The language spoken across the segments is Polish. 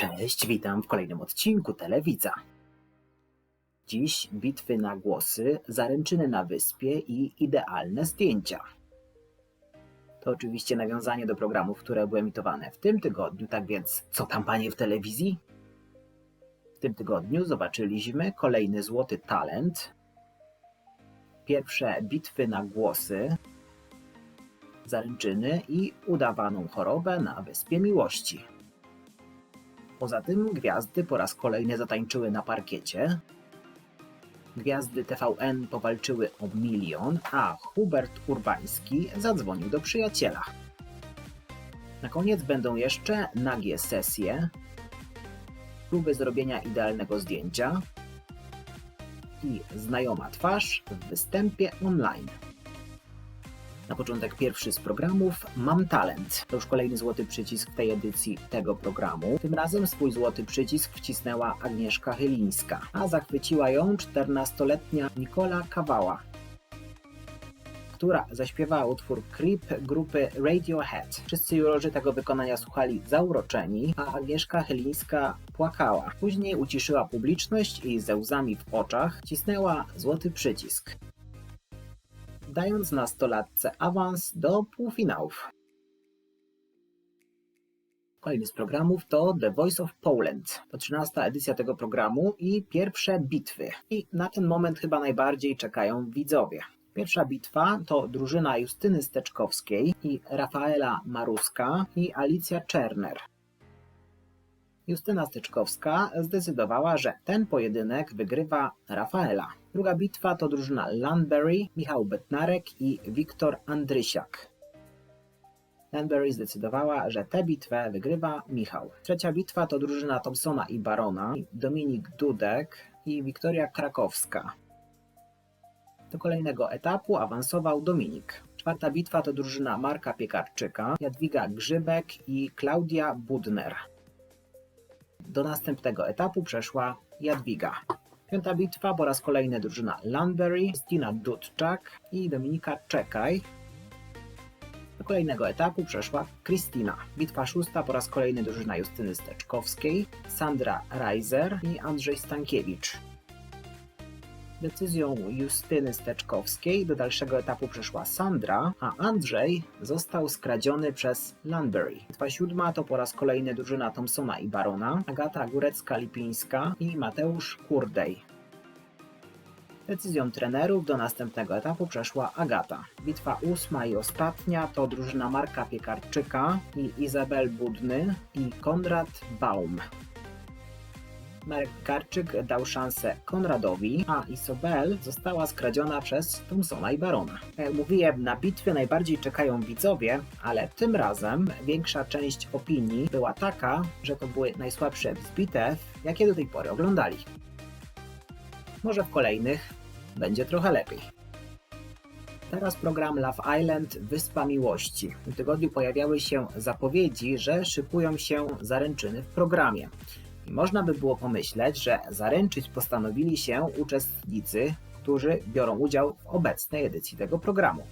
Cześć, witam w kolejnym odcinku Telewidza. Dziś bitwy na głosy, zaręczyny na wyspie i idealne zdjęcia. To oczywiście nawiązanie do programów, które były emitowane w tym tygodniu, tak więc co tam panie w telewizji? W tym tygodniu zobaczyliśmy kolejny złoty talent, pierwsze bitwy na głosy, zaręczyny i udawaną chorobę na Wyspie Miłości. Poza tym gwiazdy po raz kolejny zatańczyły na parkiecie. Gwiazdy TVN powalczyły o milion, a Hubert Urbański zadzwonił do przyjaciela. Na koniec będą jeszcze nagie sesje, próby zrobienia idealnego zdjęcia i znajoma twarz w występie online. Na początek pierwszy z programów Mam Talent. To już kolejny złoty przycisk w tej edycji tego programu. Tym razem swój złoty przycisk wcisnęła Agnieszka Chylińska, a zachwyciła ją 14-letnia Nikola Kawała, która zaśpiewała utwór Creep grupy Radiohead. Wszyscy jurorzy tego wykonania słuchali zauroczeni, a Agnieszka Chylińska płakała. Później uciszyła publiczność i ze łzami w oczach cisnęła złoty przycisk dając nastolatce awans do półfinałów. Kolejny z programów to The Voice of Poland. To 13 edycja tego programu i pierwsze bitwy. I na ten moment chyba najbardziej czekają widzowie. Pierwsza bitwa to drużyna Justyny Steczkowskiej i Rafaela Maruska i Alicja Czerner. Justyna Styczkowska zdecydowała, że ten pojedynek wygrywa Rafaela. Druga bitwa to drużyna Landberry, Michał Betnarek i Wiktor Andrysiak. Landberry zdecydowała, że tę bitwę wygrywa Michał. Trzecia bitwa to drużyna Thompsona i Barona, Dominik Dudek i Wiktoria Krakowska. Do kolejnego etapu awansował Dominik. Czwarta bitwa to drużyna Marka Piekarczyka, Jadwiga Grzybek i Klaudia Budner. Do następnego etapu przeszła Jadwiga. Piąta bitwa po raz kolejny drużyna Landberry, Stina Dudczak i Dominika Czekaj. Do kolejnego etapu przeszła Kristina. Bitwa szósta po raz kolejny drużyna Justyny Steczkowskiej, Sandra Reiser i Andrzej Stankiewicz. Decyzją Justyny Steczkowskiej do dalszego etapu przeszła Sandra, a Andrzej został skradziony przez Landberry. Bitwa siódma to po raz kolejny drużyna Thompsona i Barona, Agata Górecka-Lipińska i Mateusz Kurdej. Decyzją trenerów do następnego etapu przeszła Agata. Bitwa ósma i ostatnia to drużyna Marka Piekarczyka i Izabel Budny i Konrad Baum. Marek Karczyk dał szansę Konradowi, a Isobel została skradziona przez Thompsona i Barona. Jak mówiłem, na bitwy najbardziej czekają widzowie, ale tym razem większa część opinii była taka, że to były najsłabsze z bitew, jakie do tej pory oglądali. Może w kolejnych będzie trochę lepiej. Teraz program Love Island Wyspa Miłości. W tygodniu pojawiały się zapowiedzi, że szykują się zaręczyny w programie. Można by było pomyśleć, że zaręczyć postanowili się uczestnicy, którzy biorą udział w obecnej edycji tego programu.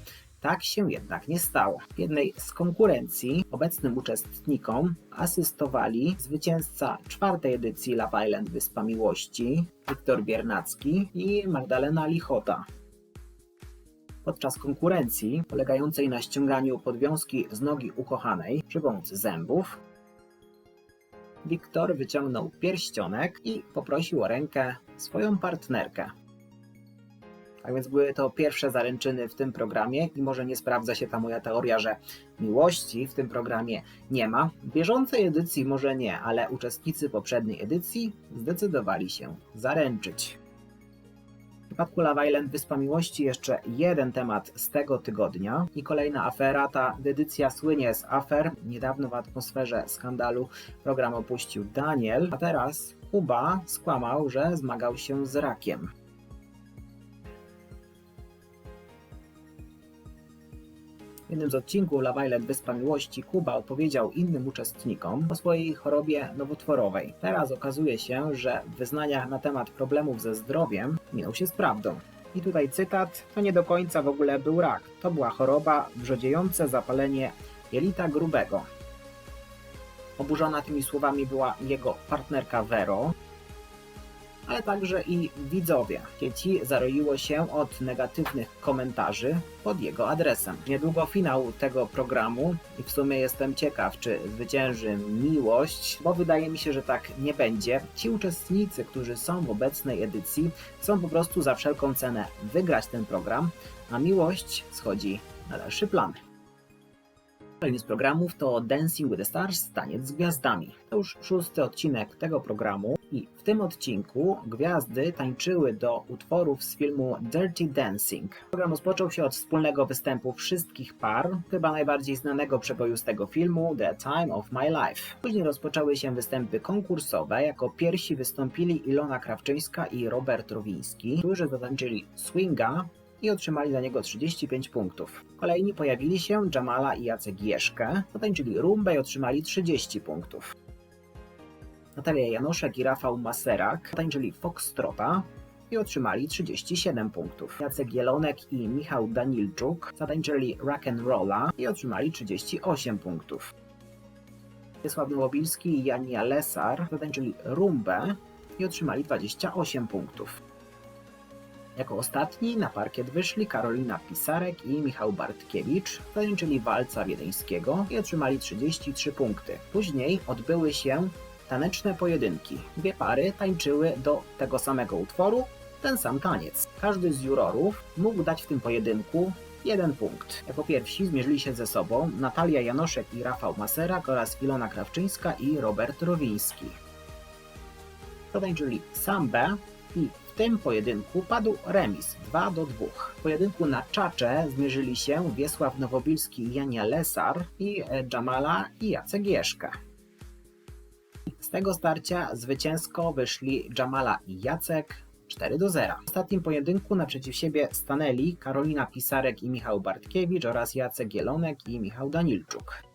Tak się jednak nie stało. W jednej z konkurencji obecnym uczestnikom asystowali zwycięzca czwartej edycji Love Island Wyspa Miłości, Wiktor Biernacki i Magdalena Lichota. Podczas konkurencji, polegającej na ściąganiu podwiązki z nogi ukochanej przy pomocy zębów, Wiktor wyciągnął pierścionek i poprosił o rękę swoją partnerkę. Tak więc były to pierwsze zaręczyny w tym programie i może nie sprawdza się ta moja teoria, że miłości w tym programie nie ma. W bieżącej edycji może nie, ale uczestnicy poprzedniej edycji zdecydowali się zaręczyć. Przypadku Love Island Wyspa Miłości jeszcze jeden temat z tego tygodnia i kolejna afera. Ta edycja słynie z afer. Niedawno w atmosferze skandalu program opuścił Daniel, a teraz Kuba skłamał, że zmagał się z rakiem. W jednym z odcinków Love Island Wyspa Miłości Kuba opowiedział innym uczestnikom o swojej chorobie nowotworowej. Teraz okazuje się, że w wyznaniach na temat problemów ze zdrowiem minął się z prawdą. I tutaj cytat, to nie do końca w ogóle był rak. To była choroba wrzodziejące zapalenie jelita grubego. Oburzona tymi słowami była jego partnerka Vero, ale także i widzowie. Dzieci zaroiło się od negatywnych komentarzy pod jego adresem. Niedługo finał tego programu i w sumie jestem ciekaw, czy zwycięży miłość, bo wydaje mi się, że tak nie będzie. Ci uczestnicy, którzy są w obecnej edycji, chcą po prostu za wszelką cenę wygrać ten program, a miłość schodzi na dalszy plan. Kolejny z programów to Dancing with the Stars, Taniec z Gwiazdami. To już szósty odcinek tego programu i w tym odcinku gwiazdy tańczyły do utworów z filmu Dirty Dancing. Program rozpoczął się od wspólnego występu wszystkich par, chyba najbardziej znanego przeboju z tego filmu The Time of My Life. Później rozpoczęły się występy konkursowe. Jako pierwsi wystąpili Ilona Krawczyńska i Robert Rowiński, którzy zatańczyli swinga i otrzymali za niego 35 punktów. Kolejni pojawili się Jamala i Jacek Jeszkę, zatańczyli rumbę i otrzymali 30 punktów. Natalia Janoszek i Rafał Maserak tańczyli foxtrota i otrzymali 37 punktów. Jacek Jelonek i Michał Danilczuk zatańczyli rock'n'rolla i otrzymali 38 punktów. Wiesław Nowobilski i Jania Lesar zatańczyli rumbę i otrzymali 28 punktów. Jako ostatni na parkiet wyszli Karolina Pisarek i Michał Bartkiewicz, zatańczyli walca wiedeńskiego i otrzymali 33 punkty. Później odbyły się taneczne pojedynki. Dwie pary tańczyły do tego samego utworu ten sam taniec. Każdy z jurorów mógł dać w tym pojedynku jeden punkt. Jako pierwsi zmierzyli się ze sobą Natalia Janoszek i Rafał Maserak oraz Ilona Krawczyńska i Robert Rowiński. Zatańczyli sambę i w tym pojedynku padł remis 2 do 2. W pojedynku na czacze zmierzyli się Wiesław Nowobilski Jania Lesar i Jamala i Jacek Jeszka. Z tego starcia zwycięsko wyszli Jamala i Jacek 4 do 0. W ostatnim pojedynku naprzeciw siebie stanęli Karolina Pisarek i Michał Bartkiewicz oraz Jacek Jelonek i Michał Danilczuk.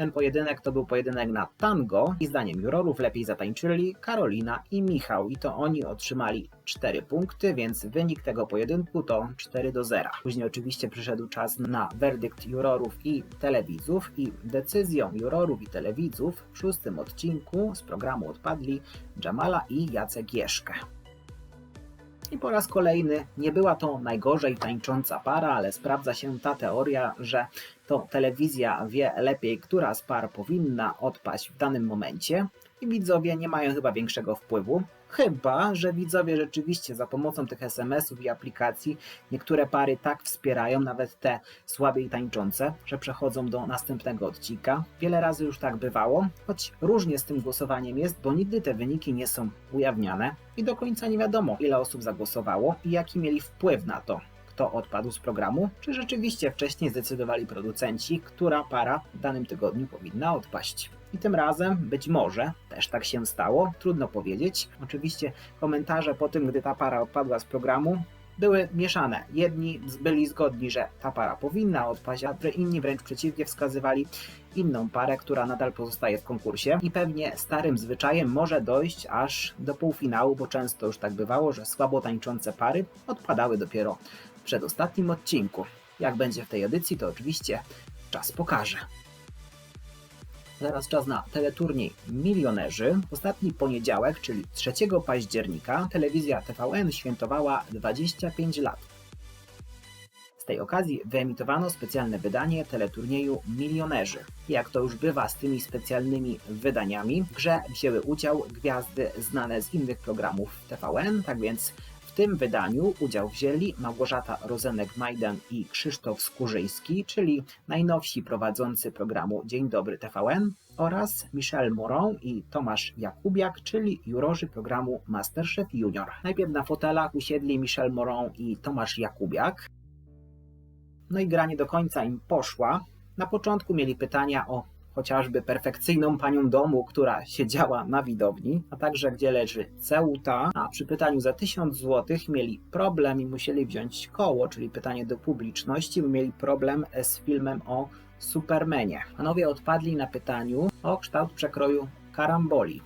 Ten pojedynek to był pojedynek na tango i zdaniem jurorów lepiej zatańczyli Karolina i Michał i to oni otrzymali 4 punkty, więc wynik tego pojedynku to 4 do 0. Później oczywiście przyszedł czas na werdykt jurorów i telewidzów i decyzją jurorów i telewidzów w szóstym odcinku z programu odpadli Jamala i Jacek Jeszkę. I po raz kolejny nie była to najgorzej tańcząca para, ale sprawdza się ta teoria, że to telewizja wie lepiej, która z par powinna odpaść w danym momencie i widzowie nie mają chyba większego wpływu. Chyba, że widzowie rzeczywiście za pomocą tych SMS-ów i aplikacji niektóre pary tak wspierają, nawet te słabiej tańczące, że przechodzą do następnego odcinka. Wiele razy już tak bywało, choć różnie z tym głosowaniem jest, bo nigdy te wyniki nie są ujawniane i do końca nie wiadomo, ile osób zagłosowało i jaki mieli wpływ na to, kto odpadł z programu, czy rzeczywiście wcześniej zdecydowali producenci, która para w danym tygodniu powinna odpaść. I tym razem być może też tak się stało, trudno powiedzieć. Oczywiście komentarze po tym, gdy ta para odpadła z programu, były mieszane. Jedni byli zgodni, że ta para powinna odpaść, a inni wręcz przeciwnie wskazywali inną parę, która nadal pozostaje w konkursie. I pewnie starym zwyczajem może dojść aż do półfinału, bo często już tak bywało, że słabo tańczące pary odpadały dopiero w przedostatnim odcinku. Jak będzie w tej edycji, to oczywiście czas pokaże. Teraz czas na teleturniej Milionerzy. W ostatni poniedziałek, czyli 3 października, telewizja TVN świętowała 25 lat. Z tej okazji wyemitowano specjalne wydanie teleturnieju Milionerzy. Jak to już bywa z tymi specjalnymi wydaniami, w grze wzięły udział gwiazdy znane z innych programów TVN, tak więc tym wydaniu udział wzięli Małgorzata Rozenek-Majdan i Krzysztof Skórzyński, czyli najnowsi prowadzący programu Dzień Dobry TVN oraz Michel Moron i Tomasz Jakubiak, czyli jurorzy programu Masterchef Junior. Najpierw na fotelach usiedli Michel Moron i Tomasz Jakubiak. No i gra nie do końca im poszła. Na początku mieli pytania o chociażby perfekcyjną panią domu, która siedziała na widowni, a także gdzie leży Ceuta, a przy pytaniu za 1000 zł mieli problem i musieli wziąć koło, czyli pytanie do publiczności, mieli problem z filmem o Supermanie. Panowie odpadli na pytaniu o kształt przekroju karamboli.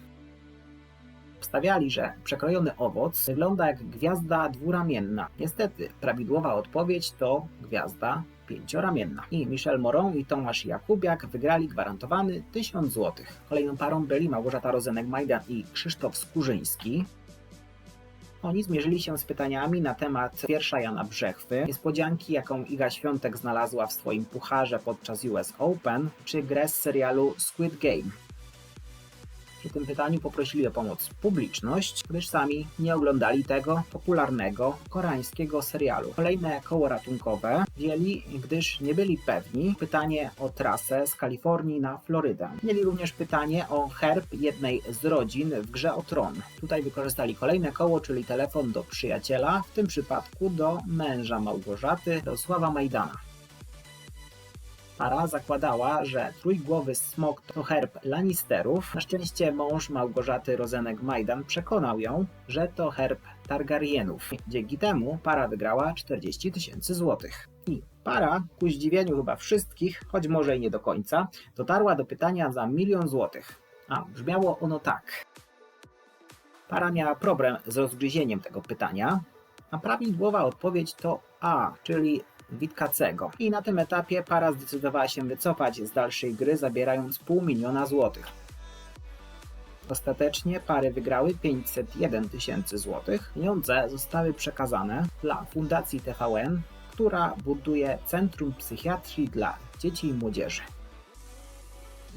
Obstawiali, że przekrojony owoc wygląda jak gwiazda dwuramienna. Niestety, prawidłowa odpowiedź to gwiazda pięcioramienna. I Michel Moron i Tomasz Jakubiak wygrali gwarantowany 1000 zł. Kolejną parą byli Małgorzata Rozenek-Majdan i Krzysztof Skurzyński. Oni zmierzyli się z pytaniami na temat wiersza Jana Brzechwy, niespodzianki, jaką Iga Świątek znalazła w swoim pucharze podczas US Open, czy grę z serialu Squid Game. Przy tym pytaniu poprosili o pomoc publiczność, gdyż sami nie oglądali tego popularnego koreańskiego serialu. Kolejne koło ratunkowe wzięli, gdyż nie byli pewni pytanie o trasę z Kalifornii na Florydę. Mieli również pytanie o herb jednej z rodzin w grze o tron. Tutaj wykorzystali kolejne koło, czyli telefon do przyjaciela, w tym przypadku do męża Małgorzaty, Sława Majdana. Para zakładała, że trójgłowy smok to herb Lannisterów. Na szczęście mąż Małgorzaty Rozenek-Majdan przekonał ją, że to herb Targaryenów. Dzięki temu para wygrała 40 tysięcy złotych. I para, ku zdziwieniu chyba wszystkich, choć może i nie do końca, dotarła do pytania za milion złotych. A, brzmiało ono tak. Para miała problem z rozgryzieniem tego pytania, a prawidłowa odpowiedź to A, czyli Witkacego. I na tym etapie para zdecydowała się wycofać z dalszej gry, zabierając pół miliona złotych. Ostatecznie pary wygrały 501 tysięcy złotych. Pieniądze zostały przekazane dla Fundacji TVN, która buduje Centrum Psychiatrii dla Dzieci i Młodzieży.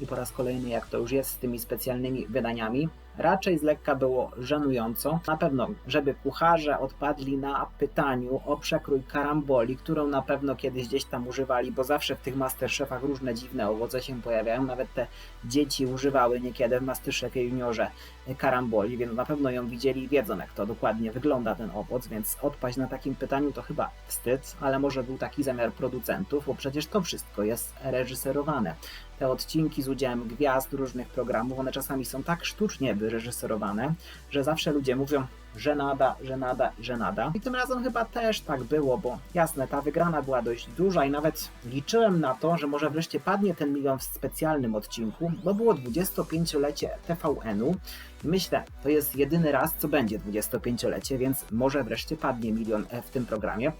I po raz kolejny, jak to już jest z tymi specjalnymi wydaniami, raczej z lekka było żenująco. Na pewno, żeby kucharze odpadli na pytaniu o przekrój karamboli, którą na pewno kiedyś gdzieś tam używali, bo zawsze w tych Masterchefach różne dziwne owoce się pojawiają. Nawet te dzieci używały niekiedy w Masterchefie Juniorze karamboli, więc na pewno ją widzieli i wiedzą, jak to dokładnie wygląda ten owoc, więc odpaść na takim pytaniu to chyba wstyd, ale może był taki zamiar producentów, bo przecież to wszystko jest reżyserowane. Te odcinki z udziałem gwiazd różnych programów, one czasami są tak sztucznie wyreżyserowane, że zawsze ludzie mówią, że nada, że nada, że nada. I tym razem chyba też tak było, bo jasne, ta wygrana była dość duża i nawet liczyłem na to, że może wreszcie padnie ten milion w specjalnym odcinku, bo było 25-lecie TVN-u. Myślę, to jest jedyny raz, co będzie 25-lecie, więc może wreszcie padnie milion w tym programie.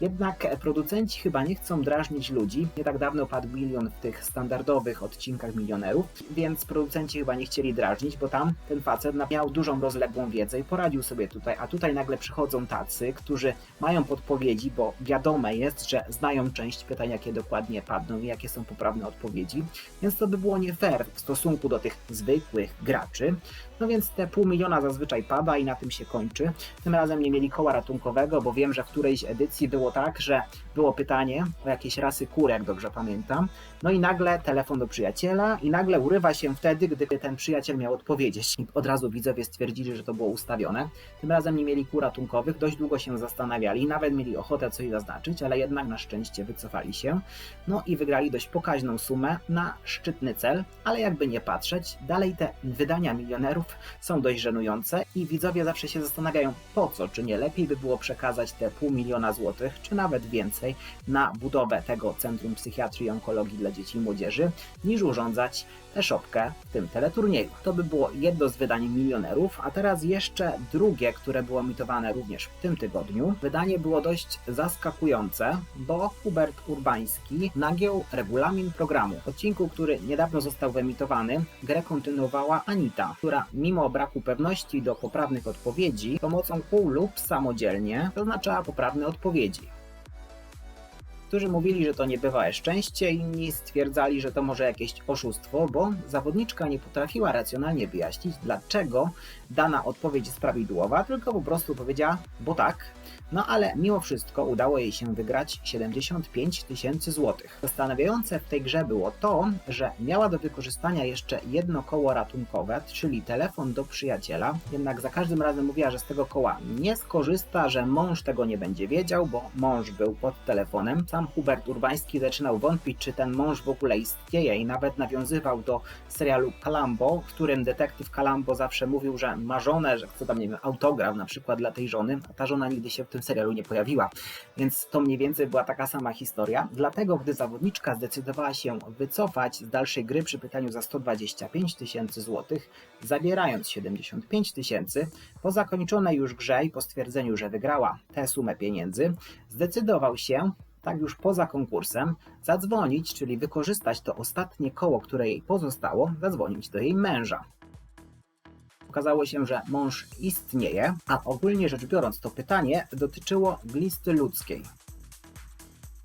Jednak producenci chyba nie chcą drażnić ludzi. Nie tak dawno padł milion w tych standardowych odcinkach milionerów, więc producenci chyba nie chcieli drażnić, bo tam ten facet miał dużą rozległą wiedzę i poradził sobie tutaj, a tutaj nagle przychodzą tacy, którzy mają podpowiedzi, bo wiadome jest, że znają część pytań, jakie dokładnie padną i jakie są poprawne odpowiedzi, więc to by było nie fair w stosunku do tych zwykłych graczy. No więc te pół miliona zazwyczaj pada i na tym się kończy. Tym razem nie mieli koła ratunkowego, bo wiem, że w którejś edycji było tak, że było pytanie o jakieś rasy kur, jak dobrze pamiętam. No i nagle telefon do przyjaciela i nagle urywa się wtedy, gdy ten przyjaciel miał odpowiedzieć. Od razu widzowie stwierdzili, że to było ustawione. Tym razem nie mieli kół ratunkowych, dość długo się zastanawiali, nawet mieli ochotę coś zaznaczyć, ale jednak na szczęście wycofali się. No i wygrali dość pokaźną sumę na szczytny cel, ale jakby nie patrzeć, dalej te wydania milionerów są dość żenujące i widzowie zawsze się zastanawiają po co, czy nie lepiej by było przekazać te pół miliona złotych, czy nawet więcej na budowę tego Centrum Psychiatrii i Onkologii dla Dzieci i Młodzieży, niż urządzać tę szopkę w tym teleturnieju. To by było jedno z wydań milionerów, a teraz jeszcze drugie, które było emitowane również w tym tygodniu. Wydanie było dość zaskakujące, bo Hubert Urbański nagiął regulamin programu. W odcinku, który niedawno został wyemitowany, grę kontynuowała Anita, która mimo braku pewności do poprawnych odpowiedzi, pomocą kół lub samodzielnie zaznaczała poprawne odpowiedzi. Niektórzy mówili, że to niebywałe szczęście, inni stwierdzali, że to może jakieś oszustwo, bo zawodniczka nie potrafiła racjonalnie wyjaśnić, dlaczego dana odpowiedź jest prawidłowa, tylko po prostu powiedziała, bo tak, no ale mimo wszystko udało jej się wygrać 75 tysięcy złotych. Zastanawiające w tej grze było to, że miała do wykorzystania jeszcze jedno koło ratunkowe, czyli telefon do przyjaciela, jednak za każdym razem mówiła, że z tego koła nie skorzysta, że mąż tego nie będzie wiedział, bo mąż był pod telefonem. Sam Hubert Urbański zaczynał wątpić, czy ten mąż w ogóle istnieje i nawet nawiązywał do serialu Kalambo, w którym detektyw Kalambo zawsze mówił, że ma żonę, że chce tam, nie wiem, autograf na przykład dla tej żony, a ta żona nigdy się w tym serialu nie pojawiła. Więc to mniej więcej była taka sama historia. Dlatego, gdy zawodniczka zdecydowała się wycofać z dalszej gry przy pytaniu za 125 tysięcy złotych, zabierając 75 tysięcy, po zakończonej już grze i po stwierdzeniu, że wygrała tę sumę pieniędzy, zdecydował się tak już poza konkursem, zadzwonić, czyli wykorzystać to ostatnie koło, które jej pozostało, zadzwonić do jej męża. Okazało się, że mąż istnieje, a ogólnie rzecz biorąc to pytanie dotyczyło glisty ludzkiej.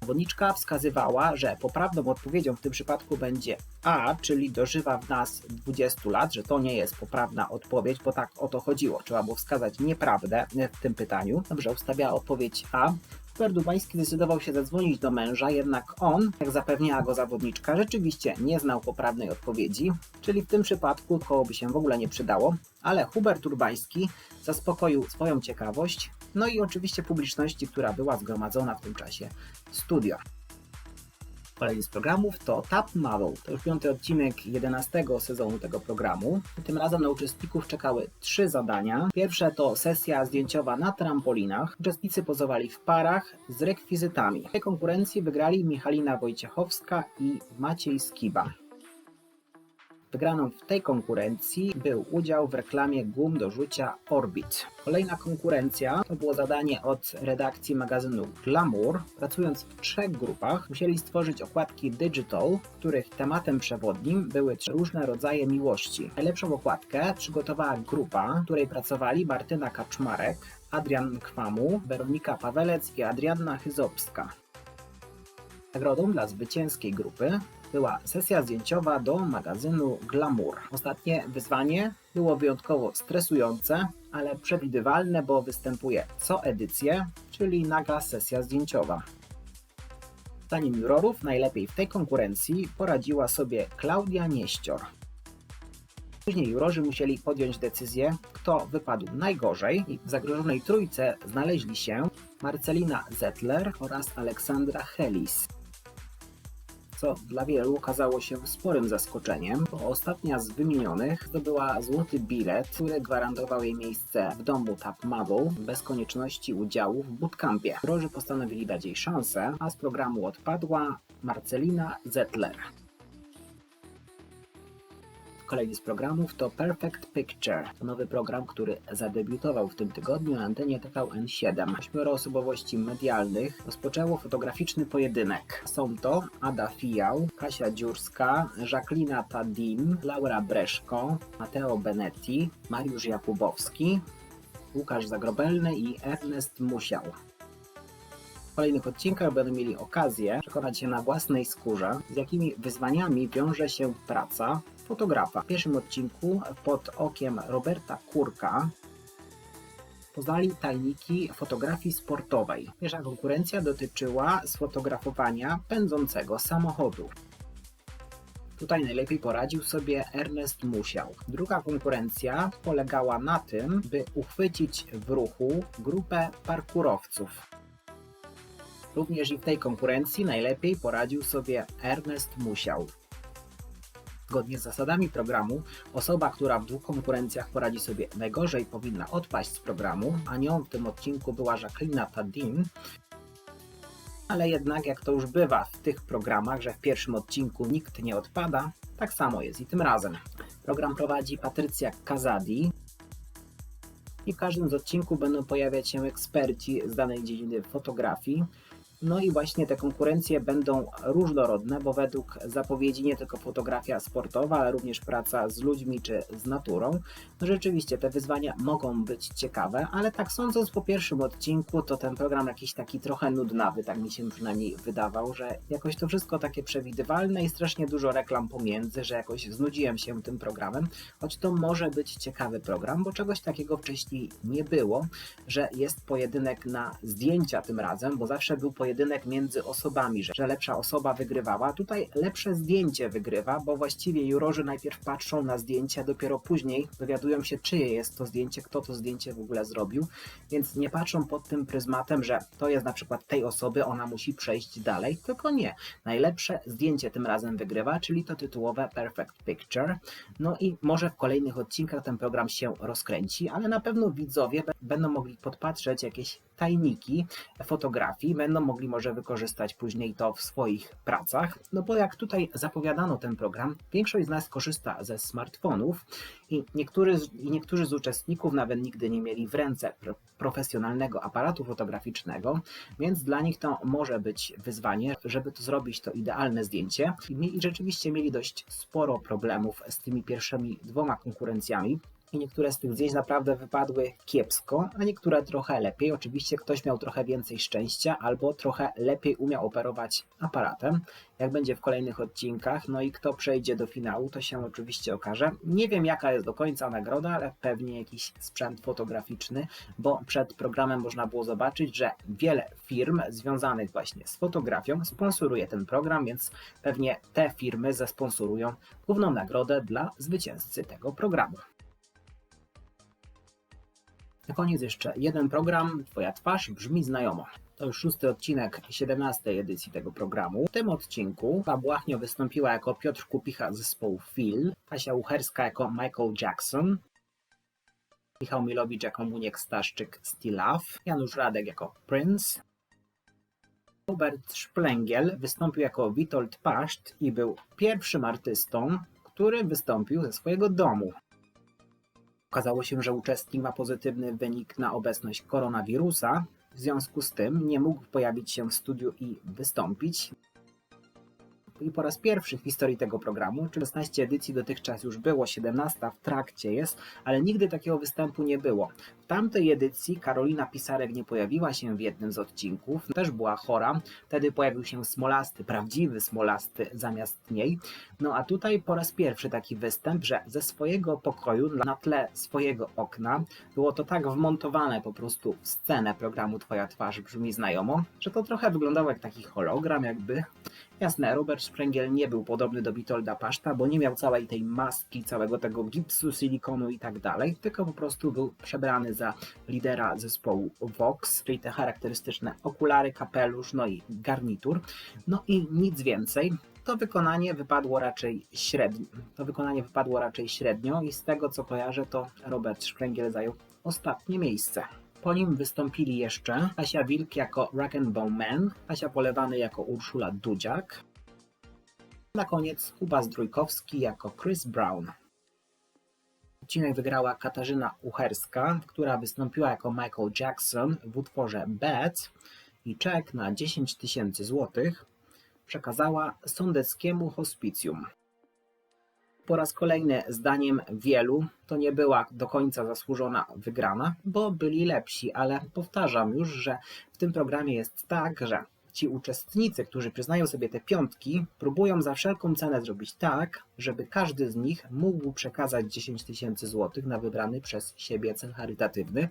Zawodniczka wskazywała, że poprawną odpowiedzią w tym przypadku będzie A, czyli dożywa w nas 20 lat, że to nie jest poprawna odpowiedź, bo tak o to chodziło. Trzeba było wskazać nieprawdę w tym pytaniu. Dobrze, ustawiała odpowiedź A. Super Dubański zdecydował się zadzwonić do męża, jednak on, jak zapewniała go zawodniczka, rzeczywiście nie znał poprawnej odpowiedzi, czyli w tym przypadku koło by się w ogóle nie przydało, ale Hubert Urbański zaspokoił swoją ciekawość, no i oczywiście publiczności, która była zgromadzona w tym czasie w studio. Kolejny z programów to Tap Marvel. To już piąty odcinek 11 sezonu tego programu. Tym razem na uczestników czekały trzy zadania. Pierwsze to sesja zdjęciowa na trampolinach. Uczestnicy pozowali w parach z rekwizytami. W tej konkurencji wygrali Michalina Wojciechowska i Maciej Skiba. Wygraną w tej konkurencji był udział w reklamie gum do rzucia Orbit. Kolejna konkurencja to było zadanie od redakcji magazynu Glamour. Pracując w trzech grupach, musieli stworzyć okładki digital, których tematem przewodnim były różne rodzaje miłości. Najlepszą okładkę przygotowała grupa, w której pracowali Martyna Kaczmarek, Adrian Kwamu, Weronika Pawelec i Adrianna Chyzowska. Nagrodą dla zwycięskiej grupy była sesja zdjęciowa do magazynu Glamour. Ostatnie wyzwanie było wyjątkowo stresujące, ale przewidywalne, bo występuje co edycję, czyli naga sesja zdjęciowa. Zdaniem jurorów najlepiej w tej konkurencji poradziła sobie Klaudia Nieścior. Później jurorzy musieli podjąć decyzję, kto wypadł najgorzej i w zagrożonej trójce znaleźli się Marcelina Zettler oraz Aleksandra Helis co dla wielu okazało się sporym zaskoczeniem, bo ostatnia z wymienionych zdobyła złoty bilet, który gwarantował jej miejsce w domu Tap Mabel bez konieczności udziału w bootcampie. Roży postanowili dać jej szansę, a z programu odpadła Marcelina Zettler. Kolejny z programów to Perfect Picture. To nowy program, który zadebiutował w tym tygodniu na antenie TVN7. Ośmioro osobowości medialnych rozpoczęło fotograficzny pojedynek. Są to Ada Fijał, Kasia Dziurska, Jacqueline Tadim, Laura Breszko, Mateo Benetti, Mariusz Jakubowski, Łukasz Zagrobelny i Ernest Musiał W kolejnych odcinkach będą mieli okazję przekonać się na własnej skórze, z jakimi wyzwaniami wiąże się praca fotografa. W pierwszym odcinku pod okiem Roberta Kurka poznali tajniki fotografii sportowej. Pierwsza konkurencja dotyczyła sfotografowania pędzącego samochodu. Tutaj najlepiej poradził sobie Ernest Musiał. Druga konkurencja polegała na tym, by uchwycić w ruchu grupę parkurowców. Również i w tej konkurencji najlepiej poradził sobie Ernest Musiał. Zgodnie z zasadami programu, osoba, która w dwóch konkurencjach poradzi sobie najgorzej, powinna odpaść z programu, a nią w tym odcinku była Jacqueline Tadin. Ale jednak, jak to już bywa w tych programach, że w pierwszym odcinku nikt nie odpada, tak samo jest i tym razem. Program prowadzi Patrycja Kazadi, i w każdym z odcinków będą pojawiać się eksperci z danej dziedziny fotografii, no i właśnie te konkurencje będą różnorodne, bo według zapowiedzi nie tylko fotografia sportowa, ale również praca z ludźmi czy z naturą. No rzeczywiście te wyzwania mogą być ciekawe, ale tak sądząc po pierwszym odcinku, to ten program jakiś taki trochę nudnawy, tak mi się przynajmniej wydawał, że jakoś to wszystko takie przewidywalne i strasznie dużo reklam pomiędzy, że jakoś znudziłem się tym programem, choć to może być ciekawy program, bo czegoś takiego wcześniej nie było, że jest pojedynek na zdjęcia tym razem, bo zawsze był pojedynek pojedynek między osobami, że, lepsza osoba wygrywała. Tutaj lepsze zdjęcie wygrywa, bo właściwie jurorzy najpierw patrzą na zdjęcia, dopiero później dowiadują się, czyje jest to zdjęcie, kto to zdjęcie w ogóle zrobił, więc nie patrzą pod tym pryzmatem, że to jest na przykład tej osoby, ona musi przejść dalej, tylko nie. Najlepsze zdjęcie tym razem wygrywa, czyli to tytułowe Perfect Picture. No i może w kolejnych odcinkach ten program się rozkręci, ale na pewno widzowie będą mogli podpatrzeć jakieś tajniki fotografii, będą mogli może wykorzystać później to w swoich pracach. No bo jak tutaj zapowiadano ten program, większość z nas korzysta ze smartfonów i niektórzy, niektórzy z uczestników nawet nigdy nie mieli w ręce pro- profesjonalnego aparatu fotograficznego, więc dla nich to może być wyzwanie, żeby to zrobić to idealne zdjęcie. I rzeczywiście mieli dość sporo problemów z tymi pierwszymi dwoma konkurencjami. I niektóre z tych zdjęć naprawdę wypadły kiepsko, a niektóre trochę lepiej. Oczywiście ktoś miał trochę więcej szczęścia albo trochę lepiej umiał operować aparatem, jak będzie w kolejnych odcinkach. No i kto przejdzie do finału, to się oczywiście okaże. Nie wiem jaka jest do końca nagroda, ale pewnie jakiś sprzęt fotograficzny, bo przed programem można było zobaczyć, że wiele firm związanych właśnie z fotografią sponsoruje ten program, więc pewnie te firmy zasponsorują główną nagrodę dla zwycięzcy tego programu. Na koniec jeszcze jeden program, Twoja twarz brzmi znajomo. To już szósty odcinek 17 edycji tego programu. W tym odcinku Błachnio wystąpiła jako Piotr Kupicha z zespołu Phil, Kasia Ucherska jako Michael Jackson, Michał Milowicz jako Muniek Staszczyk Love, Janusz Radek jako Prince, Robert Szplengiel wystąpił jako Witold Paszt i był pierwszym artystą, który wystąpił ze swojego domu. Okazało się, że uczestnik ma pozytywny wynik na obecność koronawirusa, w związku z tym nie mógł pojawić się w studiu i wystąpić. I po raz pierwszy w historii tego programu, czy 16 edycji dotychczas już było, 17 w trakcie jest, ale nigdy takiego występu nie było. W tamtej edycji Karolina Pisarek nie pojawiła się w jednym z odcinków, też była chora, wtedy pojawił się Smolasty, prawdziwy Smolasty zamiast niej. No a tutaj po raz pierwszy taki występ, że ze swojego pokoju, na tle swojego okna, było to tak wmontowane po prostu w scenę programu Twoja twarz brzmi znajomo, że to trochę wyglądało jak taki hologram jakby. Jasne, Robert Sprengiel nie był podobny do Witolda Paszta, bo nie miał całej tej maski, całego tego gipsu, silikonu i tak dalej, tylko po prostu był przebrany za lidera zespołu Vox, czyli te charakterystyczne okulary, kapelusz, no i garnitur. No i nic więcej. To wykonanie wypadło raczej średnio. To wykonanie wypadło raczej średnio i z tego co kojarzę, to Robert Sprengiel zajął ostatnie miejsce. Po nim wystąpili jeszcze Asia Wilk jako Rock'n'Bone Man, Asia Polewany jako Urszula Dudziak, na koniec Kuba Zdrójkowski jako Chris Brown. Odcinek wygrała Katarzyna Ucherska, która wystąpiła jako Michael Jackson w utworze Bad i czek na 10 tysięcy złotych przekazała Sądeckiemu Hospicjum. Po raz kolejny, zdaniem wielu, to nie była do końca zasłużona wygrana, bo byli lepsi, ale powtarzam już, że w tym programie jest tak, że ci uczestnicy, którzy przyznają sobie te piątki, próbują za wszelką cenę zrobić tak, żeby każdy z nich mógł przekazać 10 tysięcy złotych na wybrany przez siebie cel charytatywny.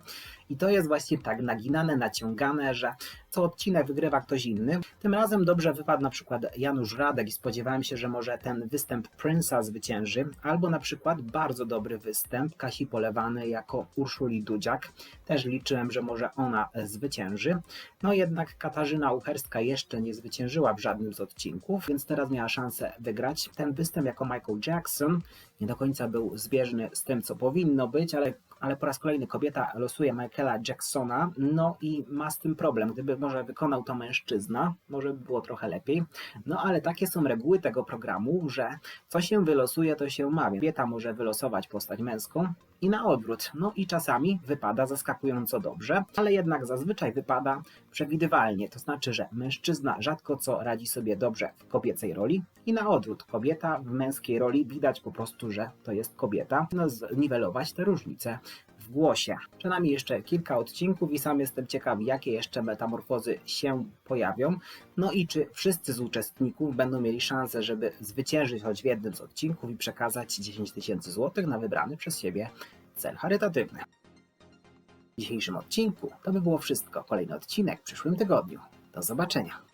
I to jest właśnie tak naginane, naciągane, że co odcinek wygrywa ktoś inny. Tym razem dobrze wypadł na przykład Janusz Radek i spodziewałem się, że może ten występ Prince'a zwycięży, albo na przykład bardzo dobry występ Kasi Polewany jako Urszuli Dudziak. Też liczyłem, że może ona zwycięży. No jednak Katarzyna Ucherska jeszcze nie zwyciężyła w żadnym z odcinków, więc teraz miała szansę wygrać. Ten występ jako Michael Jackson nie do końca był zbieżny z tym, co powinno być, ale ale po raz kolejny kobieta losuje Michaela Jacksona, no i ma z tym problem. Gdyby może wykonał to mężczyzna, może by było trochę lepiej. No ale takie są reguły tego programu, że co się wylosuje, to się ma. Kobieta może wylosować postać męską i na odwrót. No i czasami wypada zaskakująco dobrze, ale jednak zazwyczaj wypada przewidywalnie. To znaczy, że mężczyzna rzadko co radzi sobie dobrze w kobiecej roli i na odwrót. Kobieta w męskiej roli widać po prostu, że to jest kobieta. No zniwelować te różnice głosie. Przed nami jeszcze kilka odcinków i sam jestem ciekaw, jakie jeszcze metamorfozy się pojawią. No i czy wszyscy z uczestników będą mieli szansę, żeby zwyciężyć choć w jednym z odcinków i przekazać 10 tysięcy złotych na wybrany przez siebie cel charytatywny. W dzisiejszym odcinku to by było wszystko. Kolejny odcinek w przyszłym tygodniu. Do zobaczenia.